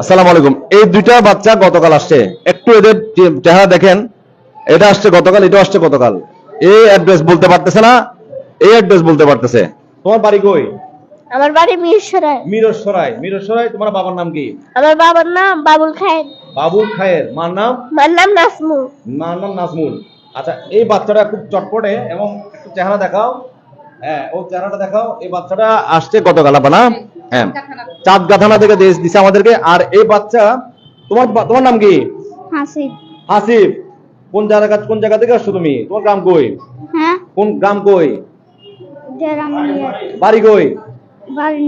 আসসালামু আলাইকুম। এই দুইটা বাচ্চা গতকাল আসছে। একটু এদের চেহারা দেখেন এটা আসছে গতকাল এটা আসছে গতকাল। এই অ্যাড্রেস বলতে পারতেছে না এই অ্যাড্রেস বলতে পারতেছে। তোমার বাড়ি কই? আমার বাড়ি মিরসরাই। মিরসরাই। মিরসরাই তোমার বাবার নাম কি? আমার বাবার নাম বাবুল খায়ের। বাবুল খায়ের। মার নাম? মার নাম নাসমু মার নাম নাজমুল। আচ্ছা এই বাচ্চাটা খুব চটপটে এবং একটু চেহারা দেখাও। হ্যাঁ ও চেহারাটা দেখাও। এই বাচ্চাটা আসছে গতকাল আপা না? হ্যাঁ। চাঁদ গাথানা থেকে দেশ দিছে আমাদেরকে। আর এই বাচ্চা তোমার তোমার নাম কি? হাসিব। হাসিব। কোন জায়গা কোন জায়গা থেকে আসছো তুমি? তোমার গ্রাম কই? হ্যাঁ? কোন গ্রাম কই? বাড়ি কই? বাড়ি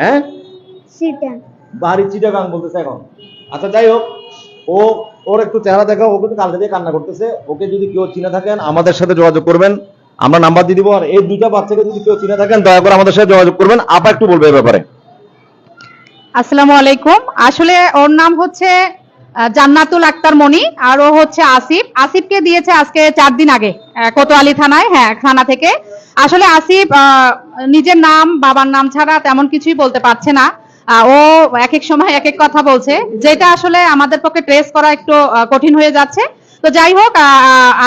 হ্যাঁ? বাড়ি চিটাগাং বলতেছে এখন। আচ্ছা যাই হোক ও ওর একটু চেহারা দেখাও ও কিন্তু কালকে দিয়ে কান্না করতেছে। ওকে যদি কেউ চিনে থাকেন আমাদের সাথে যোগাযোগ করবেন। আমরা নাম্বার দিয়ে দিব আর এই দুইটা বাচ্চাকে যদি কেউ চিনে থাকেন দয়া করে আমাদের সাথে যোগাযোগ করবেন। আপা একটু বলবে এই ব্যাপারে। আসসালামু আলাইকুম। আসলে ওর নাম হচ্ছে জান্নাতুল আক্তার মনি, আর ও হচ্ছে আসিফ। আসিফকে দিয়েছে আজকে চার দিন আগে কোতোয়ালি থানায় হ্যাঁ থানা থেকে। আসলে আসিফ নিজের নাম, বাবার নাম ছাড়া তেমন কিছুই বলতে পারছে না। ও এক এক সময় এক এক কথা বলছে। যেটা আসলে আমাদের পক্ষে ট্রেস করা একটু কঠিন হয়ে যাচ্ছে। তো যাই হোক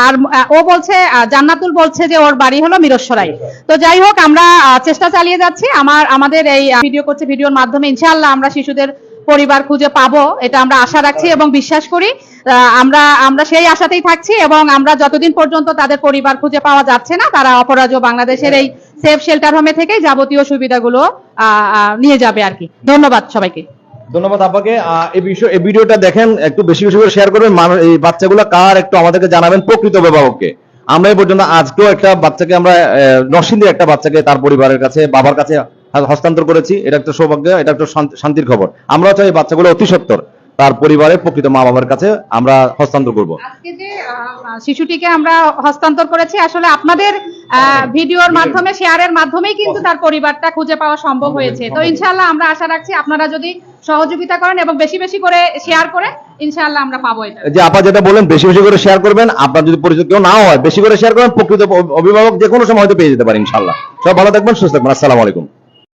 আর ও বলছে জান্নাতুল বলছে যে ওর বাড়ি হলো মিরসরাই। তো যাই হোক আমরা চেষ্টা চালিয়ে যাচ্ছি। আমার আমাদের এই ভিডিও করছে ভিডিওর মাধ্যমে ইনশাআল্লাহ আমরা শিশুদের পরিবার খুঁজে পাবো এটা আমরা আশা রাখছি এবং বিশ্বাস করি। আহ, আমরা আমরা সেই আশাতেই থাকছি এবং আমরা যতদিন পর্যন্ত তাদের পরিবার খুঁজে পাওয়া যাচ্ছে না তারা অপরাজ্য বাংলাদেশের এই সেফ শেল্টার হোমে থেকেই যাবতীয় সুবিধাগুলো নিয়ে যাবে আর কি। ধন্যবাদ সবাইকে। ধন্যবাদ আপাকে এই বিষয় এই ভিডিওটা দেখেন, একটু বেশি বেশি করে শেয়ার করবেন। এই বাচ্চাগুলো কার একটু আমাদেরকে জানাবেন প্রকৃত অভিভাবককে। আমরা এই পর্যন্ত আজকেও একটা বাচ্চাকে আমরা নরসিংদীর একটা বাচ্চাকে তার পরিবারের কাছে, বাবার কাছে হস্তান্তর করেছি। এটা একটা সৌভাগ্য, এটা একটা শান্তির খবর। আমরা চাই বাচ্চাগুলো অতি সত্তর তার পরিবারের প্রকৃত মা বাবার কাছে আমরা হস্তান্তর করব। আজকে যে শিশুটিকে আমরা হস্তান্তর করেছি, আসলে আপনাদের ভিডিওর মাধ্যমে শেয়ারের মাধ্যমেই কিন্তু তার পরিবারটা খুঁজে পাওয়া সম্ভব হয়েছে। তো ইনশাল্লাহ আমরা আশা রাখছি আপনারা যদি সহযোগিতা করেন এবং বেশি বেশি করে শেয়ার করে ইনশাআল্লাহ আমরা পাবো এটা। যে আপা যেটা বলেন বেশি বেশি করে শেয়ার করবেন আপনার যদি পরিচিত কেউ নাও হয় বেশি করে শেয়ার করেন প্রকৃত অভিভাবক যে কোনো সময় হয়তো পেয়ে যেতে পারেন ইনশাল্লাহ সব ভালো থাকবেন সুস্থ থাকবেন। আসসালামু আলাইকুম।